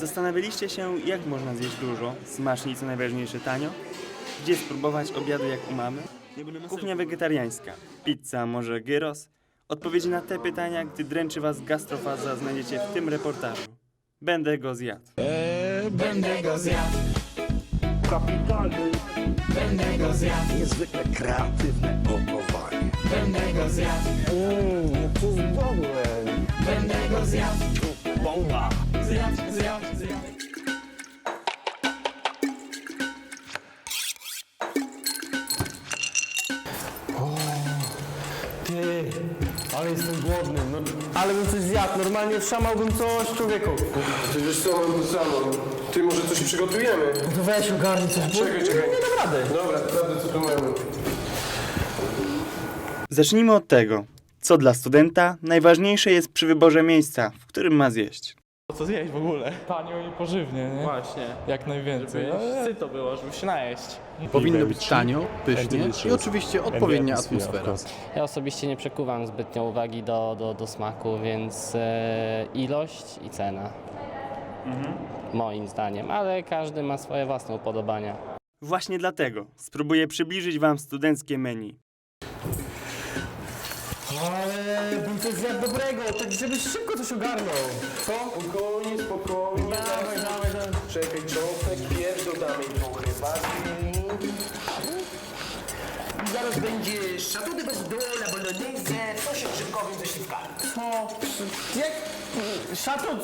Zastanawialiście się, jak można zjeść dużo, smacznie i co najważniejsze tanio? Gdzie spróbować obiadu jak u mamy? Kuchnia wegetariańska, pizza, może gyros? Odpowiedzi na te pytania, gdy dręczy Was gastrofaza, znajdziecie w tym reportażu. Będę go zjadł. Będę go zjadł, kapitalny, będę go zjadł, niezwykle kreatywne gotowanie. będę go zjadł, Mmm, to jest dobre. będę go zjadł, Bomba. zjadł. Ale bym coś zjadł, normalnie szamałbym coś człowieku. Ty wiesz co, mam to samo. Ty może coś przygotujemy? No weź ogarnij coś, bo Czekaj, czekaj. nie dam rady. Dobra, sprawdzę co tu mamy. Zacznijmy od tego, co dla studenta najważniejsze jest przy wyborze miejsca, w którym ma zjeść. Co zjeść w ogóle? tanio i pożywnie, nie? Właśnie. Jak najwięcej. Żeby Ale syto było, żeby się najeść. Powinno być tanio, pysznie i oczywiście odpowiednia atmosfera. Ja osobiście nie przekuwam zbytnio uwagi do, do, do smaku, więc e, ilość i cena. Moim zdaniem, ale każdy ma swoje własne upodobania. Właśnie dlatego spróbuję przybliżyć Wam studenckie menu. Ale bym coś zjadł dobrego, tak żebyś szybko coś ogarnął. Co? Spokojnie, spokojnie. Dawaj, dawaj, dawaj. Czekaj, cząstek pierw dodamy trochę wazy. Zaraz będzie szatuny bez dola, bolognese, sosik grzybkowym ze śliwkami. Co? Jak? Szatot?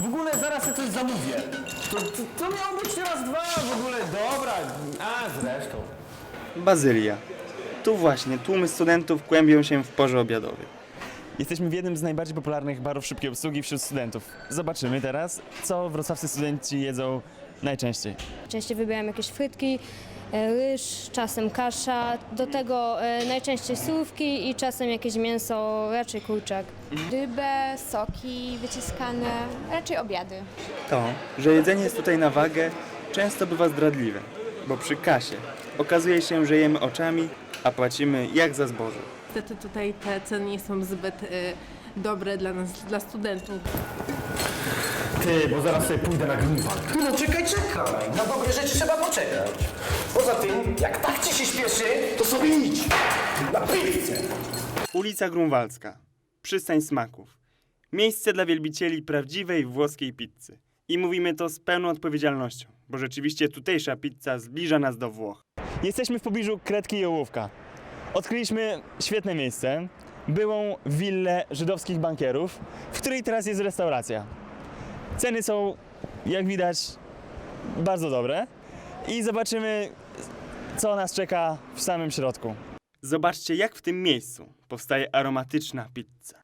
W ogóle zaraz ja coś zamówię. To, to, to miało być raz dwa w ogóle, dobra. A zresztą. Bazylia. Tu właśnie tłumy studentów kłębią się w porze obiadowej. Jesteśmy w jednym z najbardziej popularnych barów szybkiej obsługi wśród studentów. Zobaczymy teraz, co wrocławscy studenci jedzą najczęściej. Częściej wybieram jakieś frytki, e, ryż, czasem kasza, do tego e, najczęściej słówki i czasem jakieś mięso, raczej kurczak. Rybę, soki wyciskane, raczej obiady. To, że jedzenie jest tutaj na wagę, często bywa zdradliwe, bo przy kasie okazuje się, że jemy oczami, a płacimy jak za zboże. Niestety tutaj te ceny nie są zbyt y, dobre dla nas, dla studentów. Ty, bo zaraz sobie pójdę na Grunwald. No czekaj, czekaj. Na dobre rzeczy trzeba poczekać. Poza tym, jak tak ci się śpieszy, to sobie idź. Na pizzę. Ulica Grunwaldzka. Przystań smaków. Miejsce dla wielbicieli prawdziwej włoskiej pizzy. I mówimy to z pełną odpowiedzialnością, bo rzeczywiście tutejsza pizza zbliża nas do Włoch. Jesteśmy w pobliżu Kredki i Ołówka. Odkryliśmy świetne miejsce, byłą willę żydowskich bankierów, w której teraz jest restauracja. Ceny są, jak widać, bardzo dobre i zobaczymy, co nas czeka w samym środku. Zobaczcie, jak w tym miejscu powstaje aromatyczna pizza.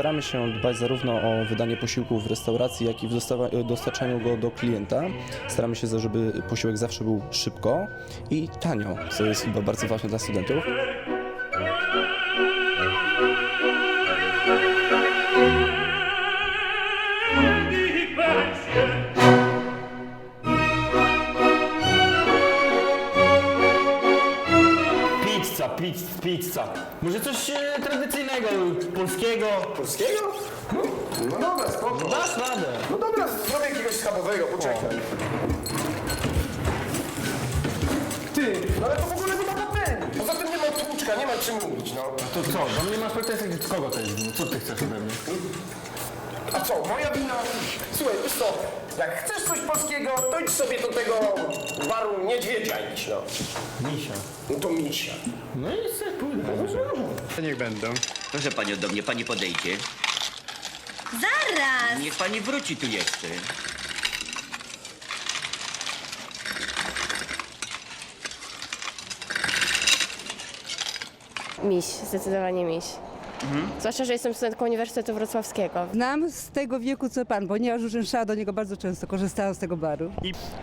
Staramy się dbać zarówno o wydanie posiłku w restauracji, jak i w dostawa- dostarczaniu go do klienta. Staramy się, żeby posiłek zawsze był szybko i tanio, co jest chyba bardzo ważne dla studentów. Pizza. Może coś e, tradycyjnego, polskiego. Polskiego? No, dobra, spoko. Dasz radę. No dobra, zrobię jakiegoś schabowego, poczekaj. Ty, no ale to w ogóle nie ma ten. Poza tym nie ma tłuczka, nie ma czym mówić, no. To co, do mnie masz pretensje, kogo to jest? Co ty chcesz ode mnie? A co, moja wina? Słuchaj, wiesz co, jak chcesz coś polskiego, to idź sobie do tego baru niedźwiedzia idź, no. Misia. No to misia. No i sobie pójdę. No to niech będą. Proszę panią do mnie, pani podejdzie. Zaraz! Niech pani wróci tu jeszcze. Miś, zdecydowanie miś. Zwłaszcza, że jestem studentką Uniwersytetu Wrocławskiego. Znam z tego wieku co pan, ponieważ uczęszczała do niego bardzo często, korzystałam z tego baru.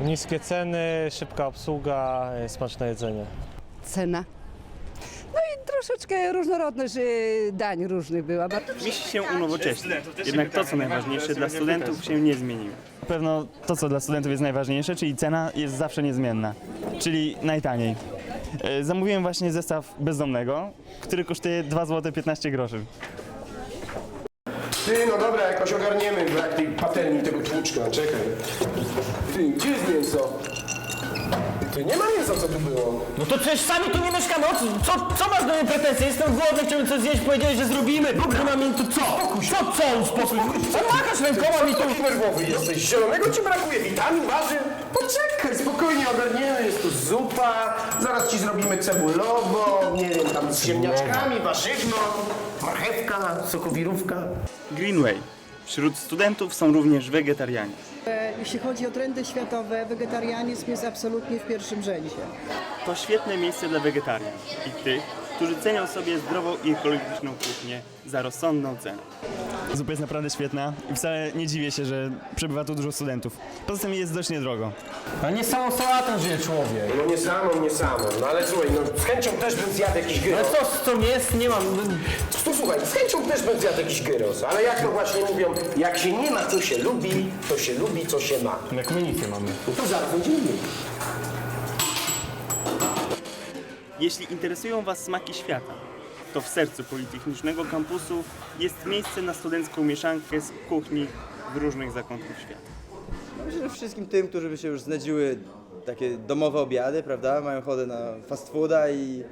Niskie ceny, szybka obsługa, e, smaczne jedzenie. Cena. No i troszeczkę różnorodność y, dań różnych była. Bar- Mieści się unowocześnie. Jednak to, co najważniejsze dla studentów, się nie zmieniło. Na pewno to, co dla studentów jest najważniejsze, czyli cena jest zawsze niezmienna, czyli najtaniej. E, Zamówiłem właśnie zestaw bezdomnego, który kosztuje 2 zł 15 groszy. Ty, no dobra, jakoś ogarniemy brak tej patelni, tego tłuczka, czekaj. Ty, gdzie jest mięso? Ty, nie ma mięsa, co tu było. No to przecież sami tu nie mieszkamy, o co, co, co masz do mnie pretensje? Jestem głodny, chciałbym coś zjeść, powiedziałeś, że zrobimy. Dobra, mam tu co? Co, co, uspokój? Co machasz rękoma mi Co tu? taki nerwowy jesteś? Zielonego ci brakuje, witamin, warzyw? Poczekaj, spokojnie ogarniemy, jest tu zupa, zaraz ci zrobimy cebulowo, nie wiem, tam z ziemniaczkami, warzywno, marchewka, sokowirówka. Greenway. Wśród studentów są również wegetarianie. Jeśli chodzi o trendy światowe, wegetarianizm jest absolutnie w pierwszym rzędzie. To świetne miejsce dla wegetarian i tych, którzy cenią sobie zdrową i ekologiczną kuchnię za rozsądną cenę. Zupa jest naprawdę świetna i wcale nie dziwię się, że przebywa tu dużo studentów. Poza tym jest dość niedrogo. A nie samą sałatą żyje człowiek. No nie samą, nie samą, no ale słuchaj, no z chęcią też bym zjadł jakiś No gyros. co, z co jest, nie mam. Tu słuchaj, z chęcią też bym zjadł jakiś gyros, ale jak to właśnie mówią, jak się nie ma, co się lubi, to się lubi, co się ma. Jak my nic nie mamy. No to zaraz będziemy mieli. Jeśli interesują Was smaki świata, to w sercu Politechnicznego Kampusu jest miejsce na studencką mieszankę z kuchni w różnych zakątkach świata. Myślę, że wszystkim tym, którzy by się już znudziły takie domowe obiady, prawda, mają ochotę na fast fooda i,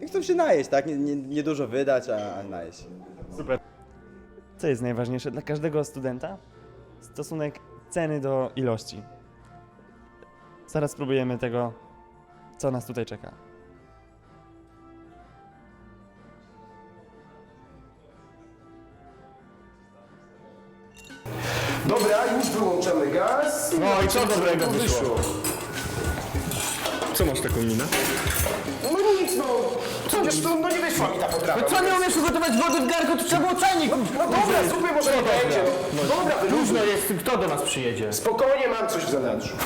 i chcą się najeść, tak? Nie, nie, nie dużo wydać, a, a najeść. Super. Co jest najważniejsze dla każdego studenta? Stosunek ceny do ilości. Zaraz spróbujemy tego, co nas tutaj czeka. Dobra, już wyłączamy gaz. No i co dobrego wyszło? Co masz taką minę? No nic, no. Przecież to no nie wyszła mi ta potrawa. No co, nie umiesz ugotować wody w garnku, to trzeba było czajnik. No dobra, zupy może nie będzie. No. Dobra, wyluzuj. Luźno jest, kto do nas przyjedzie? Spokojnie, mam coś w zanadrzu.